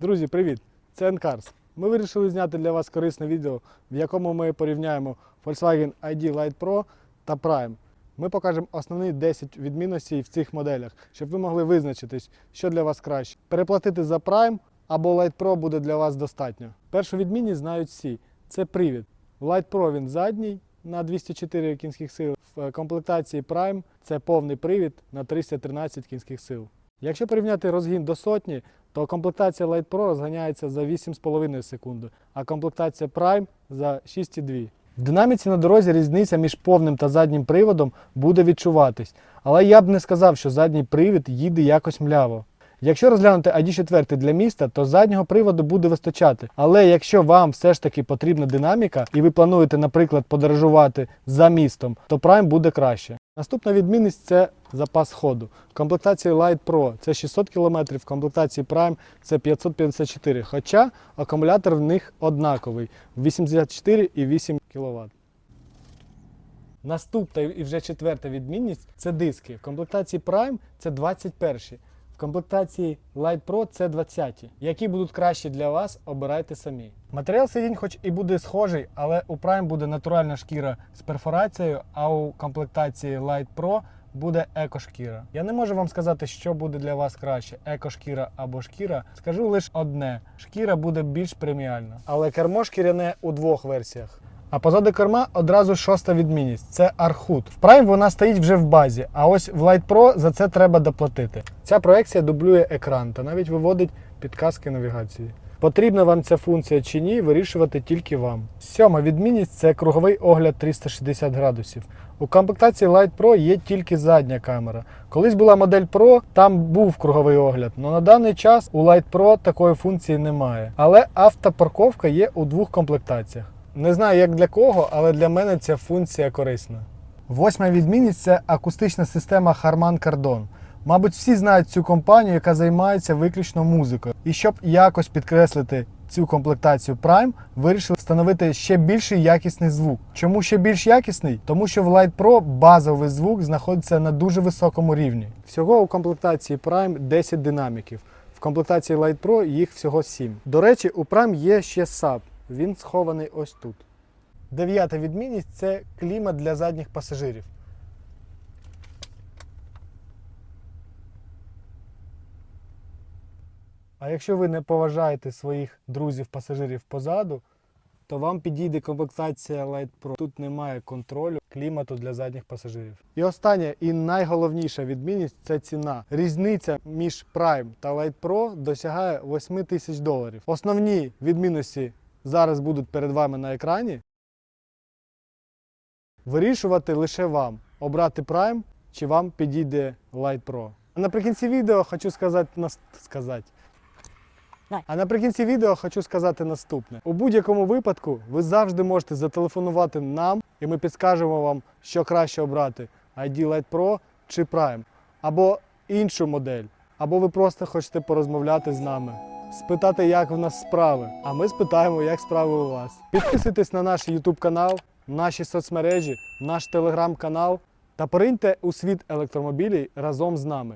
Друзі, привіт! Це Encars. Ми вирішили зняти для вас корисне відео, в якому ми порівняємо Volkswagen ID Light Pro та Prime. Ми покажемо основні 10 відмінностей в цих моделях, щоб ви могли визначитись, що для вас краще. Переплатити за Prime або Light Pro буде для вас достатньо. Першу відмінність знають всі. Це привід. В Light Pro він задній на 204 кінських сил. В комплектації Prime це повний привід на 313 кінських сил. Якщо порівняти розгін до сотні, то комплектація Light Pro розганяється за 8,5 секунди, а комплектація Prime за 6,2. В динаміці на дорозі різниця між повним та заднім приводом буде відчуватись, але я б не сказав, що задній привід їде якось мляво. Якщо розглянути ID4 для міста, то заднього приводу буде вистачати. Але якщо вам все ж таки потрібна динаміка, і ви плануєте, наприклад, подорожувати за містом, то Prime буде краще. Наступна відмінність це запас ходу. В комплектації Light Pro це 600 км, в комплектації Prime це 554 хоча акумулятор в них однаковий 84 і 8 кВт. Наступна і вже четверта відмінність це диски. В комплектації Prime це 21. Комплектації Light Pro це 20. Які будуть кращі для вас, обирайте самі. Матеріал сидінь хоч і буде схожий, але у Prime буде натуральна шкіра з перфорацією, а у комплектації Light Pro буде екошкіра. Я не можу вам сказати, що буде для вас краще: екошкіра або шкіра. Скажу лише одне: шкіра буде більш преміальна. Але кермо шкіряне у двох версіях. А позаду керма одразу шоста відмінність це Архут. В Prime вона стоїть вже в базі, а ось в Light Pro за це треба доплатити. Ця проекція дублює екран та навіть виводить підказки навігації. Потрібна вам ця функція чи ні, вирішувати тільки вам. Сьома відмінність це круговий огляд 360 градусів. У комплектації Light Pro є тільки задня камера. Колись була модель Pro, там був круговий огляд, але на даний час у Light Pro такої функції немає. Але автопарковка є у двох комплектаціях. Не знаю як для кого, але для мене ця функція корисна. Восьма відмінність це акустична система Harman Kardon. Мабуть, всі знають цю компанію, яка займається виключно музикою. І щоб якось підкреслити цю комплектацію Prime, вирішили встановити ще більший якісний звук. Чому ще більш якісний? Тому що в Light Pro базовий звук знаходиться на дуже високому рівні. Всього у комплектації Prime 10 динаміків. В комплектації Light Pro їх всього 7. До речі, у Prime є ще SAP. Він схований ось тут. Дев'ята відмінність це клімат для задніх пасажирів. А якщо ви не поважаєте своїх друзів-пасажирів позаду, то вам підійде комплектація Light Pro. Тут немає контролю клімату для задніх пасажирів. І остання і найголовніша відмінність це ціна. Різниця між Prime та Light Pro досягає 8 тисяч доларів. Основні відмінності зараз будуть перед вами на екрані. Вирішувати лише вам, обрати Prime чи вам підійде Light Pro. А наприкінці відео хочу сказати сказати. А наприкінці відео хочу сказати наступне: у будь-якому випадку ви завжди можете зателефонувати нам, і ми підскажемо вам, що краще обрати: ID Light Pro чи Prime, або іншу модель, або ви просто хочете порозмовляти з нами, спитати, як в нас справи. А ми спитаємо, як справи у вас. Підписуйтесь на наш YouTube канал, наші соцмережі, наш телеграм-канал та пориньте у світ електромобілів разом з нами.